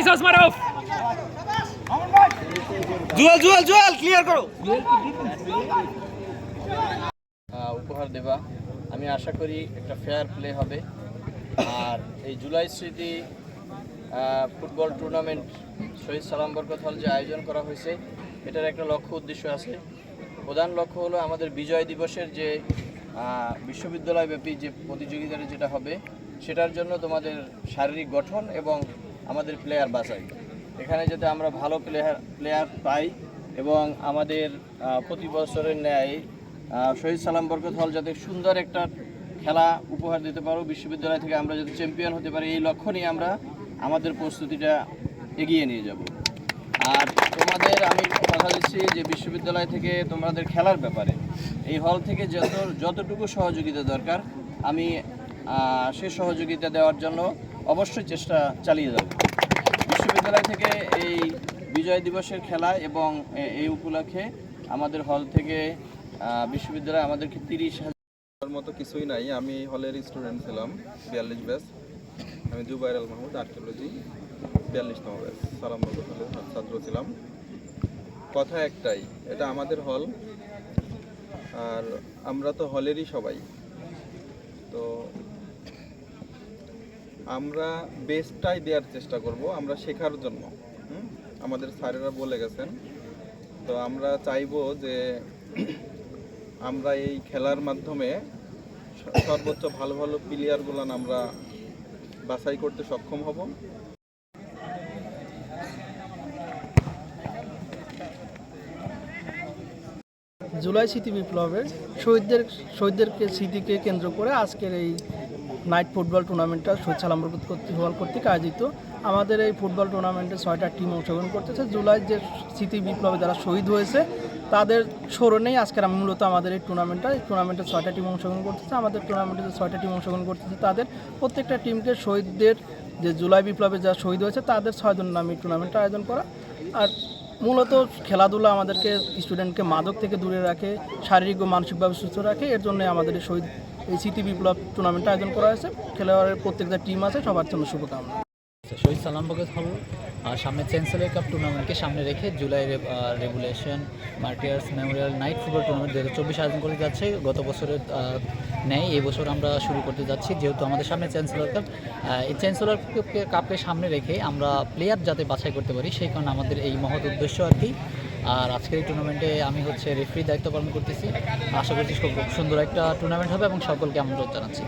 Focus মারো Jewel Jewel Jewel clear করো। উপহার দেবা। আমি আশা করি একটা ফেয়ার প্লে হবে। আর এই জুলাই স্মৃতি ফুটবল টুর্নামেন্ট শহীদ সালাম বরকত হল যে আয়োজন করা হয়েছে এটার একটা লক্ষ্য উদ্দেশ্য আছে। প্রধান লক্ষ্য হলো আমাদের বিজয় দিবসের যে বিশ্ববিদ্যালয়ব্যাপী যে প্রতিযোগিতাটা যেটা হবে সেটার জন্য তোমাদের শারীরিক গঠন এবং আমাদের প্লেয়ার বাছাই। এখানে যাতে আমরা ভালো প্লেয়ার প্লেয়ার পাই এবং আমাদের প্রতি বছরের ন্যায় শহীদ সালাম বরকত হল যাতে সুন্দর একটা খেলা উপহার দিতে পারো, বিশ্ববিদ্যালয় থেকে আমরা যাতে চ্যাম্পিয়ন হতে পারি, এই লক্ষ্য নিয়ে আমরা আমাদের প্রস্তুতিটা এগিয়ে নিয়ে যাব। আর তোমাদের আমি কথা দিচ্ছি যে বিশ্ববিদ্যালয় থেকে তোমাদের খেলার ব্যাপারে। এই হল থেকে যত, যতটুকু সহযোগিতা দরকার, আমি সে সহযোগিতা দেওয়ার জন্য অবশ্যই চেষ্টা চালিয়ে যাব। বিশ্ববিদ্যালয় থেকে এই বিজয় দিবসের খেলা এবং এই উপলক্ষে আমাদের হল থেকে বিশ্ববিদ্যালয় আমাদেরকে তিরিশ হাজার মতো কিছুই নাই। আমি হলের স্টুডেন্ট ছিলাম, বিয়াল্লিশ ব্যাস আমি জুবাইর আল মাহমুদ, আর্কিওলজি, বিয়াল্লিশতম ব্যাস সালাম হলের ছাত্র ছিলাম। কথা একটাই, এটা আমাদের হল। আর আমরা তো হলেরই সবাই তো আমরা বেস্টটাই দেওয়ার চেষ্টা করব আমরা শেখার জন্য। আমাদের স্যারেরা বলে গেছেন। তো আমরা চাইব যে আমরা এই খেলার মাধ্যমে সর্বোচ্চ ভালো ভালো প্লেয়ারগুলো আমরা বাছাই করতে সক্ষম হব। জুলাই স্মৃতি বিপ্লবের শহীদদের, শহীদদেরকে, স্মৃতিকে কেন্দ্র করে আজকের এই নাইট ফুটবল টুর্নামেন্টটা শহীদ সালাম বরকত কর্তৃক হল কর্তৃক আয়োজিত। আমাদের এই ফুটবল টুর্নামেন্টে ছয়টা টিম অংশগ্রহণ করতেছে। জুলাই যে স্মৃতি বিপ্লবে যারা শহীদ হয়েছে, তাদের স্মরণেই আজকের মূলত আমাদের এই টুর্নামেন্টটা। এই টুর্নামেন্টে ছয়টা টিম অংশগ্রহণ করতেছে। আমাদের টুর্নামেন্টে যে ছয়টা টিম অংশগ্রহণ করতেছে, তাদের প্রত্যেকটা টিমকে শহীদদের যে জুলাই বিপ্লবে যারা শহীদ হয়েছে, তাদের ছয়জন নামে টুর্নামেন্টটা আয়োজন করা। আর মূলত খেলাধুলা আমাদেরকে স্টুডেন্টকে মাদক থেকে দূরে রাখে, শারীরিক ও মানসিকভাবে সুস্থ রাখে। এর জন্য আমাদের শহীদ এই স্মৃতি বিপ্লব টুর্নামেন্টটা আয়োজন করা হয়েছে। খেলোয়াড়ের প্রত্যেকটা টিম আছে, সবার জন্য শুভকামনা। শহীদ সালাম বরকত হল আর সামনে চ্যান্সেলর কাপ টুর্নামেন্টকে সামনে রেখে July revolution, martyrs memorial night football tournament দু হাজার চব্বিশ আয়োজন করতে যাচ্ছে। গত বছরের ন্যায় এই বছর আমরা শুরু করতে যাচ্ছি, যেহেতু আমাদের সামনে চ্যান্সেলর কাপ। এই চ্যান্সেলর কাপকে সামনে রেখে আমরা প্লেয়ার যাতে বাছাই করতে পারি, সেই কারণে আমাদের এই মহৎ উদ্দেশ্য আর কি। আর আজকের এই টুর্নামেন্টে আমি হচ্ছে রেফারি দায়িত্ব পালন করতেছি। আশা করছি খুব সুন্দর একটা টুর্নামেন্ট হবে এবং সকলকে আমন্ত্রণ জানাচ্ছি।